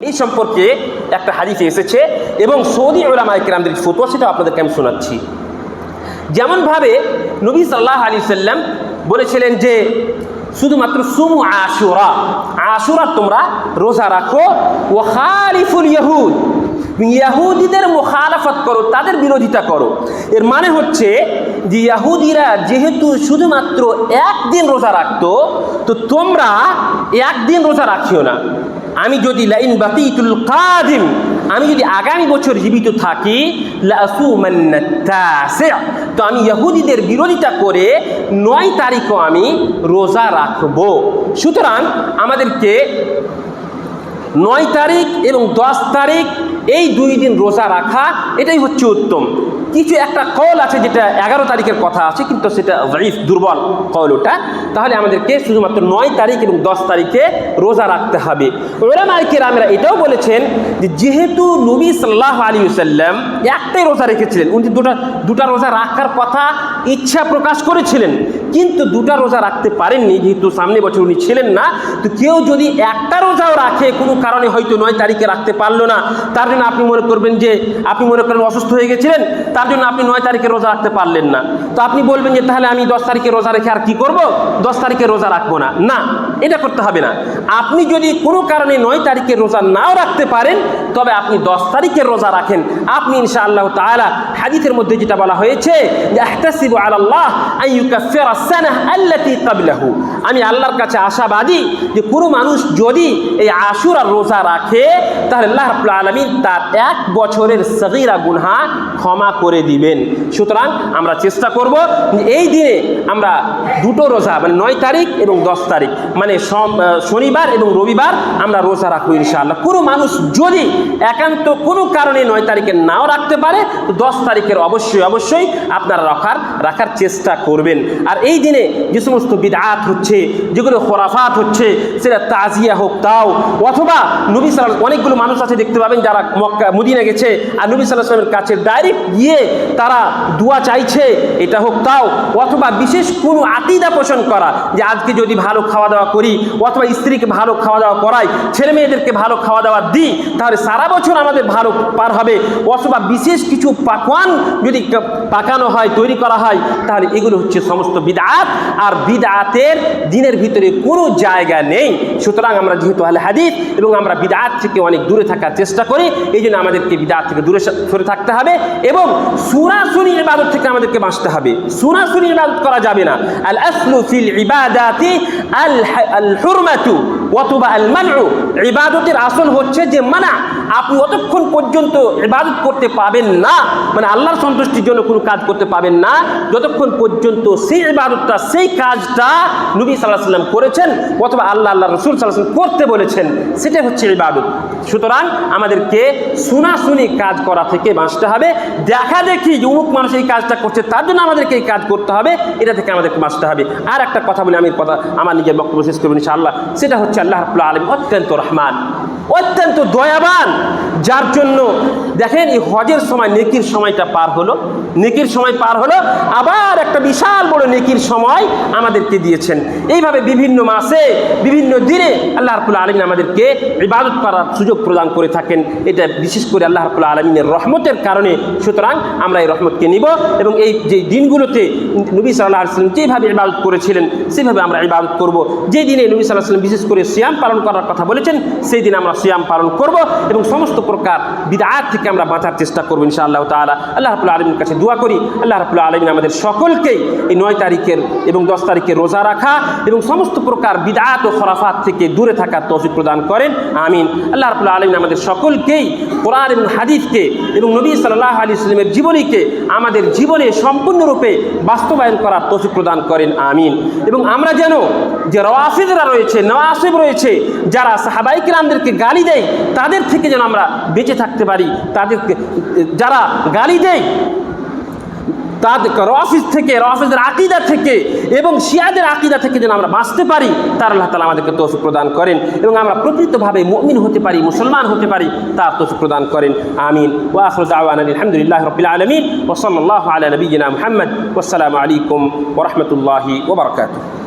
এই সম্পর্কে একটা হাদিসে এসেছে এবং সৌদি ওলামায় কেরামদের ফতুয়া সেটা আপনাদেরকে আমি শোনাচ্ছি। যেমনভাবে নবী সাল্লাহ আলী সাল্লাম বলেছিলেন যে, শুধুমাত্র সুমু আশুরা আশুরা তোমরা রোজা রাখো ও খালিফুল ইহুদ ইয়াহুদিদের মোখালাফত করো, তাদের বিরোধিতা করো। এর মানে হচ্ছে যে, ইয়াহুদিরা যেহেতু শুধুমাত্র একদিন রোজা রাখতো, তো তোমরা একদিন রোজা রাখিও না। আমি যদি লাইন বাকিতুল কাদিম, আমি যদি আগামী বছর জীবিত থাকি তো আমি ইহুদিদের বিরোধিতা করে নয় তারিখও আমি রোজা রাখব। সুতরাং আমাদেরকে নয় তারিখ এবং দশ তারিখ এই দুই দিন রোজা রাখা, এটাই হচ্ছে উত্তম। কিছু একটা কল আছে যেটা এগারো তারিখের কথা আছে, কিন্তু সেটা জয়ীফ দুর্বল কল ওটা তাহলে আমাদেরকে শুধুমাত্র নয় তারিখ এবং দশ তারিখে রোজা রাখতে হবে। ওরামাইকের আমরা এটাও বলেছেন যে, যেহেতু নবী সাল্লাহ আলী সাল্লাম একটাই রোজা রেখেছিলেন, উনি দুটা দুটা রোজা রাখার কথা ইচ্ছা প্রকাশ করেছিলেন কিন্তু দুটা রোজা রাখতে পারেননি, যেহেতু সামনে বছর উনি ছিলেন না, তো কেউ যদি একটা রোজাও রাখে, কোনো কারণে হয়তো নয় তারিখে রাখতে পারল না। তার জন্য আপনি মনে করবেন যে, আপনি মনে করেন অসুস্থ হয়ে গেছিলেন, তার জন্য আপনি নয় তারিখে রোজা রাখতে পারলেন না। তো আপনি বলবেন যে, তাহলে আমি দশ তারিখে রোজা রেখে আর কি করব? দশ তারিখে রোজা রাখব না। না, এটা করতে হবে না। আপনি যদি কোনো কারণে নয় তারিখে রোজা নাও রাখতে পারেন, তবে আপনি দশ তারিখে রোজা রাখেন। আপনি ইনশা আল্লাহ তালা হাদিসের মধ্যে যেটা বলা হয়েছে যে আহতাসিবু আলাল্লাহ আইয়ুকাফিরা আমি আল্লাহর কাছে আশাবাদী যে কোনো মানুষ যদি এই আশুরা রোজা রাখে, তাহলে আল্লাহ রাব্বুল আলামিন তার এক বছরের সগীরা গুনহা ক্ষমা করে দিবেন। সুতরাং আমরা চেষ্টা করব এই দিনে আমরা দুটো রোজা মানে নয় তারিখ এবং দশ তারিখ মানে শনিবার এবং রবিবার আমরা রোজা রাখব ইনশাআল্লাহ। কোনো মানুষ যদি একান্ত কোনো কারণে নয় তারিখে নাও রাখতে পারে, তো দশ তারিখের অবশ্যই অবশ্যই আপনারা রাখার রাখার চেষ্টা করবেন। আর এই দিনে যে সমস্ত বিদআত হচ্ছে, যেগুলো খোরাফাত হচ্ছে, সেটা তাজিয়া হোক তাও, অথবা নবী সাল্লাম অনেকগুলো মানুষ আছে দেখতে পাবেন যারা মক্কা মদিনা গেছে, আর নবী সাল্লাহ সাল্লামের কাছে ডাইরেক্ট গিয়ে তারা দোয়া চাইছে, এটা হোক তাও, অথবা বিশেষ কোনো আকিদা পোষণ করা, যে আজকে যদি ভালো খাওয়া দাওয়া করি, অথবা স্ত্রীকে ভালো খাওয়া দাওয়া করাই, ছেলে মেয়েদেরকে ভালো খাওয়া দাওয়া দিই, তাহলে সারা বছর আমাদের ভালো পার হবে, অথবা বিশেষ কিছু পাকওয়ান যদি পাকানো হয়, তৈরি করা হয়, তাহলে এগুলো হচ্ছে সমস্ত বিদআত আর বিদাতের দিনের ভিতরে কোনো জায়গা নেই। সুতরাং আমরা যেহেতু আল হাদিস এবং আমরা বিদাত থেকে অনেক দূরে থাকার চেষ্টা করি এই জন্য আমাদেরকে বিদআত থেকে দূরে সরে থাকতে হবে এবং সুরাসুরি ইবাদত থেকে আমাদেরকে বাঁচতে হবে। সুরাসুরি ইবাদত করা যাবে না। আল আসলু ফিল ইবাদাতি আল হুরমাতু অথবা মানউ ইবাদতের আসল হচ্ছে যে মানা, আপনি অতক্ষণ পর্যন্ত ইবাদত করতে পাবেন না মানে আল্লাহর সন্তুষ্টির জন্য কোনো কাজ করতে পাবেন না, যতক্ষণ পর্যন্ত সেই ইবাদতটা, সেই কাজটা নবী সাল্লাহ সাল্লাম করেছেন, অথবা আল্লাহ আল্লাহ রসুল সাল্লাহ করতে বলেছেন, সেটাই হচ্ছে ইবাদত। সুতরাং আমাদেরকে শোনাশুনি কাজ করা থেকে বাঁচতে হবে, দেখা দেখি যে মানুষ এই কাজটা করছে, তার জন্য আমাদেরকে এই কাজ করতে হবে, এটা থেকে আমাদেরকে বাঁচতে হবে। আর একটা কথা বলে, আমি কথা, আমার নিজের বক্তব্য শেষ করব ইনশাআল্লাহ, সেটা হচ্ছে আল্লাহ রাব্বুল আলম অত্যন্ত রহমান অত্যন্ত দয়াবান। যার জন্য দেখেন এই হজের সময় নেকির সময়টা পার হলো। নেকির সময় পার হলো। আবার একটা বিশাল বড় নেকির সময় আমাদেরকে দিয়েছেন। এইভাবে বিভিন্ন মাসে, বিভিন্ন দিনে আল্লাহ রাব্বুল আলমিন আমাদেরকে ইবাদত করার সুযোগ প্রদান করে থাকেন। এটা বিশেষ করে আল্লাহ রাব্বুল আলমিনের রহমতের কারণে। সুতরাং আমরা এই রহমতকে নিব এবং এই যে দিনগুলোতে নবী সাল্লাহ আসলাম যেভাবে ইবাদত করেছিলেন, সেভাবে আমরা ইবাদত করব। যে দিনে নবী সাল্লাহ সাল্লাম বিশেষ করে সিয়াম পালন করার কথা বলেছেন, সেই দিন আমরা সিয়াম পালন করব এবং সমস্ত প্রকার বিদাত থেকে আমরা বাঁচার চেষ্টা করব ইনশাআল্লাহ তাআলা। আল্লাহ রাব্বুল আলমীর কাছে দোয়া করি, আল্লাহ রাব্বুল আলমিন আমাদের সকলকেই এই নয় তারিখের এবং দশ তারিখের রোজা রাখা এবং সমস্ত প্রকার বিদাত ও খরাফাত থেকে দূরে থাকার তৌফিক প্রদান করেন, আমিন। আল্লাহ রাব্বুল আলমিন আমাদের সকলকেই কোরআন এবং হাদিসকে এবং নবী সাল্লাহ আলী ইসলামের জীবনীকে আমাদের জীবনে সম্পূর্ণরূপে বাস্তবায়ন করার তৌফিক প্রদান করেন, আমিন। এবং আমরা যেন যে রওয়াফিদরা রয়েছে, নওয়াসিব রয়েছে, যারা সাহাবাইকিরামদেরকে গালি দেয় তাদের থেকে যেন আমরা বেঁচে থাকতে পারি। তাদেরকে, যারা গালি দেয় তাদের রফিজ থেকে রফিজের আকিদা থেকে এবং শিয়াদের আকিদা থেকে যেন আমরা বাঁচতে পারি, তার আল্লাহ তালা আমাদেরকে তৌফিক প্রদান করেন এবং আমরা প্রকৃতভাবে মমিন হতে পারি, মুসলমান হতে পারি, তার তৌফিক প্রদান করেন। আমিন। ওয়াখর দাওয়ান আলহামদুলিল্লাহ রবিল আলমিন। ওসল্লাহ আলা নবীনা মোহাম্মদ। আসসালামু আলাইকুম ওরহমতুল্লাহি ওবরকাতুহ